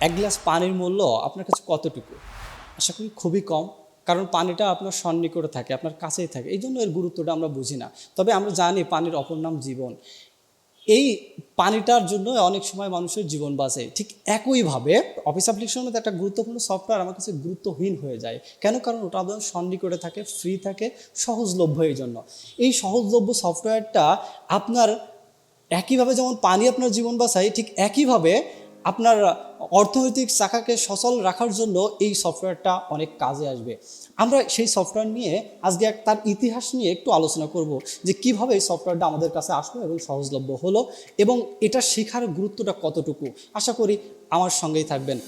এক গ্লাস পানির মূল্য আপনার কাছে কতটুকু? আশা করি খুবই কম, কারণ পানিটা আপনার সন্নিকটে থাকে, আপনার কাছেই থাকে। এই জন্য এর গুরুত্বটা আমরা বুঝি না। তবে আমরা জানি পানির অপর নাম জীবন। এই পানিটার জন্য অনেক সময় মানুষের জীবন বাঁচে। ঠিক একইভাবে অফিস অ্যাপ্লিকেশনের মধ্যে একটা গুরুত্বপূর্ণ সফটওয়্যার আমার কাছে গুরুত্বহীন হয়ে যায়। কেন? কারণ ওটা আপনার সন্নিকটে থাকে ফ্রি থাকে, সহজলভ্য এই জন্য। এই সহজলভ্য সফটওয়্যারটা আপনার একইভাবে যেমন পানি আপনার জীবন বাঁচায়, ঠিক একইভাবে আপনার অর্থনৈতিক চাকাকে সচল রাখার জন্য এই সফটওয়্যারটা অনেক কাজে আসবে। আমরা সেই সফটওয়্যার নিয়ে আজকে এক তার ইতিহাস নিয়ে একটু আলোচনা করব যে কীভাবে এই সফটওয়্যারটা আমাদের কাছে আসলো এবং সহজলভ্য হলো এবং এটা শেখার গুরুত্বটা কতটুকু। আশা করি আমার সঙ্গেই থাকবেন।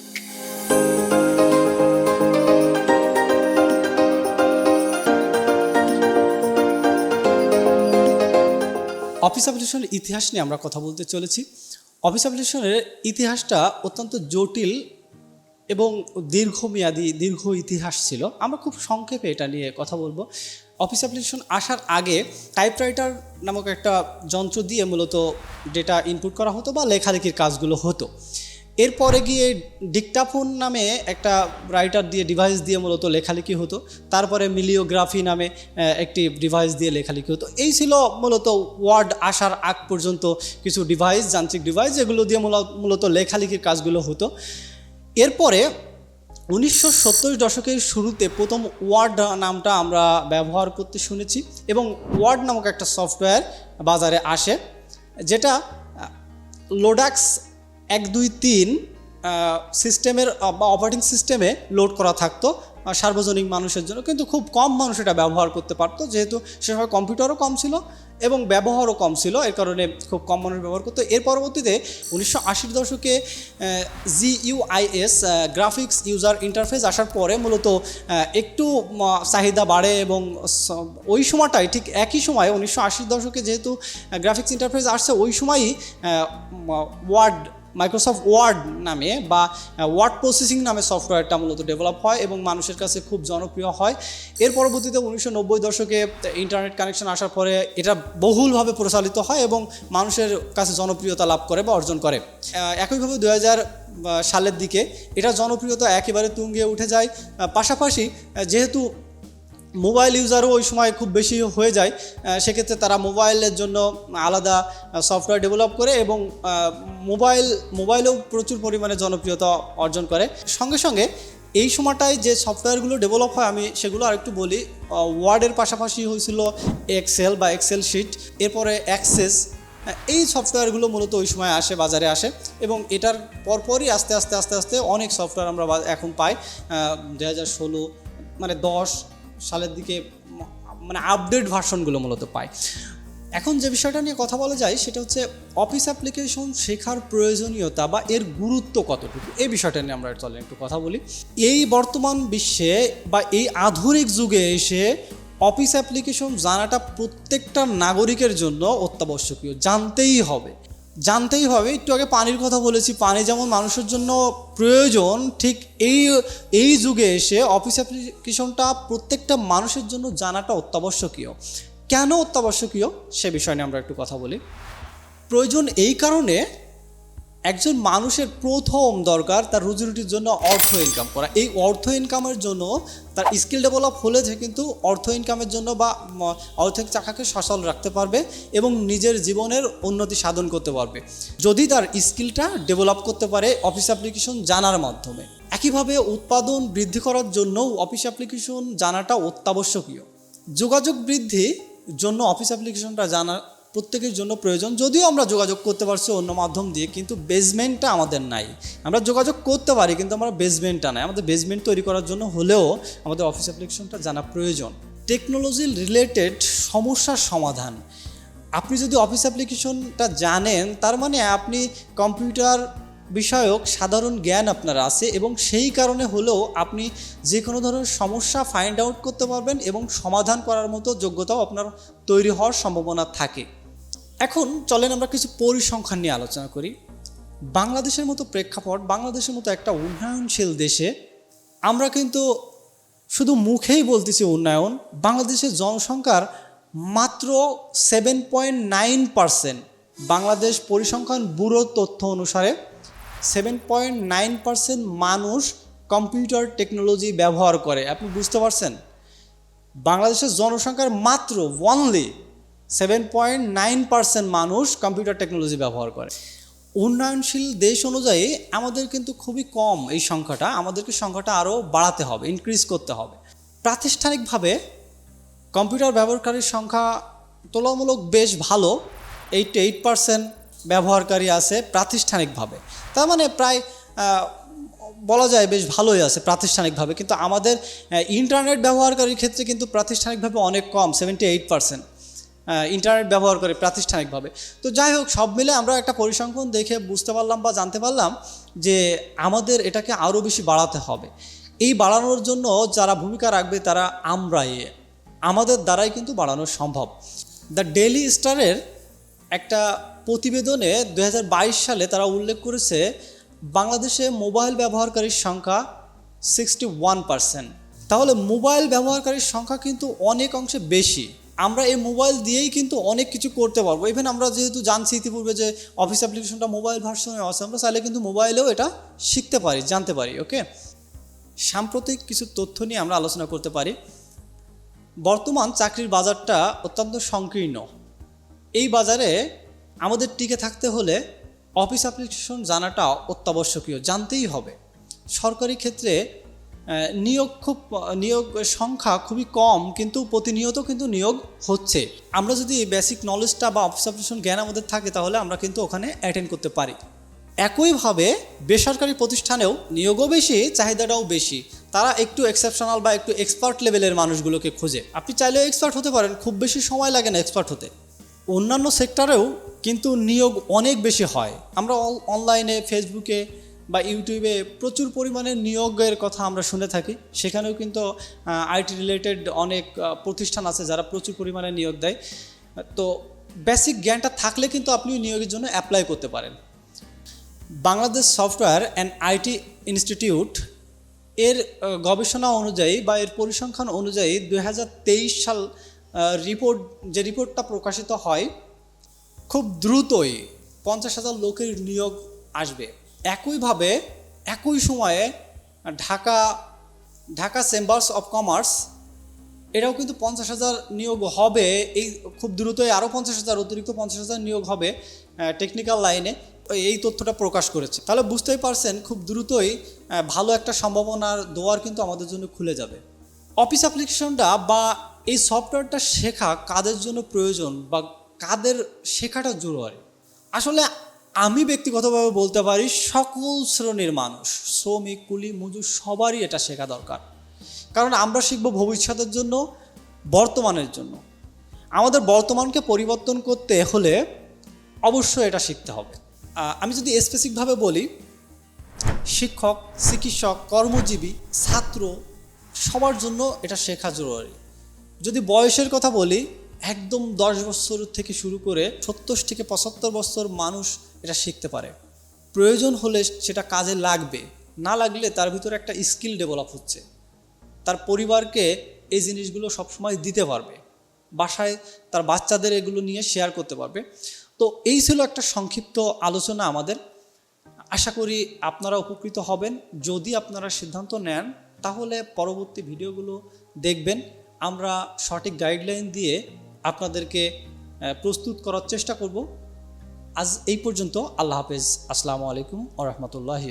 অফিস অ্যাপ্লিকেশনের ইতিহাস নিয়ে আমরা কথা বলতে চলেছি। অফিস অ্যাপ্লিকেশনের ইতিহাসটা অত্যন্ত জটিল এবং দীর্ঘমেয়াদী, দীর্ঘ ইতিহাস ছিল। আমরা খুব সংক্ষেপে এটা নিয়ে কথা বলব। অফিস অ্যাপ্লিকেশন আসার আগে টাইপরাইটার নামক একটা যন্ত্র দিয়ে মূলত ডেটা ইনপুট করা হতো বা লেখালেখির কাজগুলো হতো। এরপরে গিয়ে ডিকটাফোন নামে একটা রাইটার দিয়ে ডিভাইস দিয়ে মূলত লেখালেখি হতো। তারপরে মিলিওগ্রাফি নামে একটি ডিভাইস দিয়ে লেখালেখি হতো। এই ছিল মূলত ওয়ার্ড আসার আগ পর্যন্ত কিছু ডিভাইস যান্ত্রিক ডিভাইস যেগুলো দিয়ে মূলত- লেখালেখির কাজগুলো হতো। এরপরে উনিশশো সত্তর দশকের শুরুতে প্রথম ওয়ার্ড নামটা আমরা ব্যবহার করতে শুনেছি এবং ওয়ার্ড নামক একটা সফটওয়্যার বাজারে আসে, যেটা লোডাক্স এক, দুই, তিন সিস্টেমের বা অপারেটিং সিস্টেমে লোড করা থাকতো সার্বজনীন মানুষের জন্য। কিন্তু খুব কম মানুষ এটা ব্যবহার করতে পারতো, যেহেতু সে সময় কম্পিউটারও কম ছিল এবং ব্যবহারও কম ছিল, এর কারণে খুব কম মানুষ ব্যবহার করতো। এর পরবর্তীতে উনিশশো আশির দশকে জিইউআইএস গ্রাফিক্স ইউজার ইন্টারফেস আসার পরে মূলত একটু চাহিদা বাড়ে এবং ওই সময়টাই ঠিক একই সময়ে উনিশশো আশির দশকে যেহেতু গ্রাফিক্স ইন্টারফেস আসছে, ওই সময়ই ওয়ার্ড মাইক্রোসফট ওয়ার্ড নামে বা ওয়ার্ড প্রসেসিং নামে সফটওয়্যারটা মূলত ডেভেলপ হয় এবং মানুষের কাছে খুব জনপ্রিয় হয়। এর পরবর্তীতে উনিশশো নব্বই দশকে ইন্টারনেট কানেকশন আসার পরে এটা বহুলভাবে প্রচালিত হয় এবং মানুষের কাছে জনপ্রিয়তা লাভ করে বা অর্জন করে। একইভাবে দু হাজার সালের দিকে এটা জনপ্রিয়তা একেবারে তুঙ্গে উঠে যায়। পাশাপাশি যেহেতু মোবাইল ইউজারও ওই সময় খুব বেশি হয়ে যায়। সেক্ষেত্রে তারা মোবাইলের জন্য আলাদা সফটওয়্যার ডেভেলপ করে এবং মোবাইল, মোবাইলেও প্রচুর পরিমাণে জনপ্রিয়তা অর্জন করে। সঙ্গে সঙ্গে এই সময়টায় যে সফটওয়্যারগুলো ডেভেলপ হয়, আমি সেগুলো আরেকটু বলি। ওয়ার্ডের পাশাপাশি হয়েছিল এক্সেল বা এক্সেল শিট এরপরে অ্যাক্সেস এই সফটওয়্যারগুলো মূলত ওই সময় আসে, বাজারে আসে এবং এটার পরপরই আস্তে আস্তে আস্তে আস্তে অনেক সফটওয়্যার আমরা এখন পাই। দু হাজার ষোলো মানে দশ সালের দিকে মানে আপডেট ভার্সনগুলো মূলত পায়। এখন যে বিষয়টা নিয়ে কথা বলা যায়, সেটা হচ্ছে অফিস অ্যাপ্লিকেশন শেখার প্রয়োজনীয়তা বা এর গুরুত্ব কতটুকু? এই বিষয়টা নিয়ে আমরা চলেন একটু কথা বলি। এই বর্তমান বিশ্বে বা এই আধুনিক যুগে এসে অফিস অ্যাপ্লিকেশন জানাটা প্রত্যেকটা নাগরিকের জন্য অত্যাবশ্যকীয়, জানতেই হবে। জানতেই হবে, একটু আগে পানির কথা বলেছি, পানি যেমন মানুষের জন্য প্রয়োজন, ঠিক এই এই যুগে এসে অফিস অ্যাপ্লিকেশনটা প্রত্যেকটা মানুষের জন্য জানাটা অত্যাবশ্যকীয়। কেন অত্যাবশ্যকীয়? সে বিষয় নিয়ে আমরা একটু কথা বলি। প্রয়োজন এই কারণে একজন মানুষের প্রথম দরকার তার রুজিরুটির জন্য অর্থ ইনকাম করা। এই অর্থ ইনকামের জন্য তার স্কিল ডেভেলপ হলে যে কিন্তু অর্থ ইনকামের জন্য বা অর্থনৈতিক চাকাকে সচল রাখতে পারবে এবং নিজের জীবনের উন্নতি সাধন করতে পারবে। যদি তার স্কিলটা ডেভেলপ করতে পারে অফিস অ্যাপ্লিকেশন জানার মাধ্যমে। একইভাবে উৎপাদন বৃদ্ধি করার জন্যও অফিস অ্যাপ্লিকেশন জানাটা অত্যাবশ্যকীয়। যোগাযোগ বৃদ্ধি জন্য অফিস অ্যাপ্লিকেশনটা জানা প্রত্যেকের জন্য প্রয়োজন। যদিও আমরা যোগাযোগ করতে পারছি অন্য মাধ্যম দিয়ে, কিন্তু বেসমেন্টটা আমাদের নাই। আমরা যোগাযোগ করতে পারি, কিন্তু আমরা বেসমেন্টটা নাই। আমাদের বেসমেন্ট তৈরি করার জন্য হলেও আমাদের অফিস অ্যাপ্লিকেশনটা জানা প্রয়োজন। টেকনোলজি রিলেটেড সমস্যার সমাধান। আপনি যদি অফিস অ্যাপ্লিকেশনটা জানেন, তার মানে আপনি কম্পিউটার বিষয়ক সাধারণ জ্ঞান আপনার আছে এবং সেই কারণে হলেও আপনি যে কোনো ধরনের সমস্যা ফাইন্ড আউট করতে পারবেন এবং সমাধান করার মতো যোগ্যতাও আপনার তৈরি হওয়ার সম্ভাবনা থাকে। এখন চলেন আমরা কিছু পরিসংখ্যান নিয়ে আলোচনা করি। বাংলাদেশের মতো প্রেক্ষাপট, বাংলাদেশের মতো একটা উন্নয়নশীল দেশে আমরা কিন্তু শুধু মুখেই বলতেছি উন্নয়ন, বাংলাদেশের জনসংখ্যার মাত্র seven point nine percent Bangladesh পরিসংখ্যান ব্যুরো তথ্য অনুসারে সেভেন পয়েন্ট নাইন পার্সেন্ট মানুষ কম্পিউটার টেকনোলজি ব্যবহার করে। আপনি বুঝতে পারছেন? বাংলাদেশের জনসংখ্যার মাত্র only seven point nine percent মানুষ কম্পিউটার টেকনোলজি ব্যবহার করে। উন্নয়নশীল দেশ অনুযায়ী আমাদের কিন্তু খুবই কম এই সংখ্যাটা। আমাদেরকে সংখ্যাটা আরও বাড়াতে হবে ইনক্রিজ করতে হবে। প্রাতিষ্ঠানিকভাবে কম্পিউটার ব্যবহারকারীর সংখ্যা তুলনামূলক বেশ ভালো এইট এইট পার্সেন্ট ব্যবহারকারী আছে প্রাতিষ্ঠানিকভাবে। তার মানে প্রায় বলা যায় বেশ ভালোই আছে প্রাতিষ্ঠানিকভাবে, কিন্তু আমাদের ইন্টারনেট ব্যবহারকারীর ক্ষেত্রে কিন্তু প্রাতিষ্ঠানিকভাবে অনেক কম সেভেন্টি এইট পার্সেন্ট ইন্টারনেট ব্যবহার করে প্রাতিষ্ঠানিকভাবে। তো যাই হোক, সব মিলে আমরা একটা পরিসংখ্যান দেখে বুঝতে পারলাম বা জানতে পারলাম যে আমাদের এটাকে আরও বেশি বাড়াতে হবে। এই বাড়ানোর জন্য যারা ভূমিকা রাখবে তারা আমরাই, আমাদের দ্বারাই কিন্তু বাড়ানো সম্ভব। দ্য ডেলি স্টারের একটা প্রতিবেদনে দু হাজার বাইশ সালে তারা উল্লেখ করেছে, বাংলাদেশে মোবাইল ব্যবহারকারীর সংখ্যা সিক্সটি ওয়ান পার্সেন্ট। তাহলে মোবাইল ব্যবহারকারীর সংখ্যা কিন্তু অনেক অংশে বেশি। আমরা এই মোবাইল দিয়েই কিন্তু অনেক কিছু করতে পারব। ইভেন আমরা যেহেতু জানছি ইতিপূর্বে যে অফিস অ্যাপ্লিকেশনটা মোবাইল ভার্সনে আছে, আমরা চাইলে কিন্তু মোবাইলেও এটা শিখতে পারি, জানতে পারি ওকে সাম্প্রতিক কিছু তথ্য নিয়ে আমরা আলোচনা করতে পারি। বর্তমান চাকরির বাজারটা অত্যন্ত সংকীর্ণ। এই বাজারে আমাদের টিকে থাকতে হলে অফিস অ্যাপ্লিকেশন জানাটা অত্যাবশ্যকীয়, জানতেই হবে। সরকারি ক্ষেত্রে নিয়োগ খুব, নিয়োগ সংখ্যা খুবই কম, কিন্তু প্রতিনিয়ত কিন্তু নিয়োগ হচ্ছে। আমরা যদি বেসিক নলেজটা বা অফিস অ্যাপ্লিকেশন জ্ঞান আমাদের থাকে, তাহলে আমরা কিন্তু ওখানে অ্যাটেন্ড করতে পারি। একইভাবে, বেসরকারি প্রতিষ্ঠানেও নিয়োগও বেশি, চাহিদাটাও বেশি। তারা একটু এক্সেপশনাল বা একটু এক্সপার্ট লেভেলের মানুষগুলোকে খোঁজে। আপনি চাইলেও এক্সপার্ট হতে পারেন, খুব বেশি সময় লাগে না এক্সপার্ট হতে। অন্যান্য সেক্টরেও কিন্তু নিয়োগ অনেক বেশি হয়। আমরা অনলাইনে ফেসবুকে বা ইউটিউবে প্রচুর পরিমাণে নিয়োগের কথা আমরা শুনে থাকি। সেখানেও কিন্তু আইটি রিলেটেড অনেক প্রতিষ্ঠান আছে যারা প্রচুর পরিমাণে নিয়োগ দেয়। তো বেসিক জ্ঞানটা থাকলে কিন্তু আপনি নিয়োগের জন্য অ্যাপ্লাই করতে পারেন। Bangladesh software and IT institute এর গবেষণা অনুযায়ী বা এর পরিসংখ্যান অনুযায়ী দু হাজার তেইশ সাল রিপোর্ট যে রিপোর্টটা প্রকাশিত হয় খুব দ্রুতই পঞ্চাশ হাজার লোকের নিয়োগ আসবে। একইভাবে, একই সময়ে Dhaka Dhaka chambers of commerce এটাও কিন্তু পঞ্চাশ হাজার নিয়োগ হবে। এই খুব দ্রুতই আরও পঞ্চাশ হাজার, অতিরিক্ত পঞ্চাশ হাজার নিয়োগ হবে টেকনিক্যাল লাইনে এই তথ্যটা প্রকাশ করেছে। তাহলে বুঝতেই পারছেন, খুব দ্রুতই ভালো একটা সম্ভাবনার দোয়ার কিন্তু আমাদের জন্য খুলে যাবে। অফিস অ্যাপ্লিকেশনটা বা এই সফটওয়্যারটা শেখা কাদের জন্য প্রয়োজন বা কাদের শেখাটা জরুরি? আসলে আমি ব্যক্তিগতভাবে বলতে পারি, সকল শ্রেণির মানুষ, শ্রমিক, কুলি, মজুর, সবারই এটা শেখা দরকার। কারণ আমরা শিখব ভবিষ্যতের জন্য, বর্তমানের জন্য। আমাদের বর্তমানকে পরিবর্তন করতে হলে অবশ্যই এটা শিখতে হবে। আমি যদি স্পেসিফিকভাবে বলি, শিক্ষক, চিকিৎসক, কর্মজীবী, ছাত্র, সবার জন্য এটা শেখা জরুরি। যদি বয়সের কথা বলি একদম দশ বছর থেকে শুরু করে সত্তর থেকে পঁচাত্তর বছর মানুষ এটা শিখতে পারে। প্রয়োজন হলে সেটা কাজে লাগবে, না লাগলে তার ভিতরে একটা স্কিল ডেভেলপ হচ্ছে। তার পরিবারকে এই জিনিসগুলো সবসময় দিতে পারবে, বাসায় তার বাচ্চাদের এগুলো নিয়ে শেয়ার করতে পারবে। তো এই ছিল একটা সংক্ষিপ্ত আলোচনা আমাদের। আশা করি আপনারা উপকৃত হবেন। যদি আপনারা সিদ্ধান্ত নেন, তাহলে পরবর্তী ভিডিওগুলো দেখবেন। আমরা সঠিক গাইডলাইন দিয়ে আপনাদেরকে প্রস্তুত করার চেষ্টা করব। আজ এই পর্যন্ত আল্লাহ হাফেজ। আসসালামু আলাইকুম ও রহমতুল্লাহি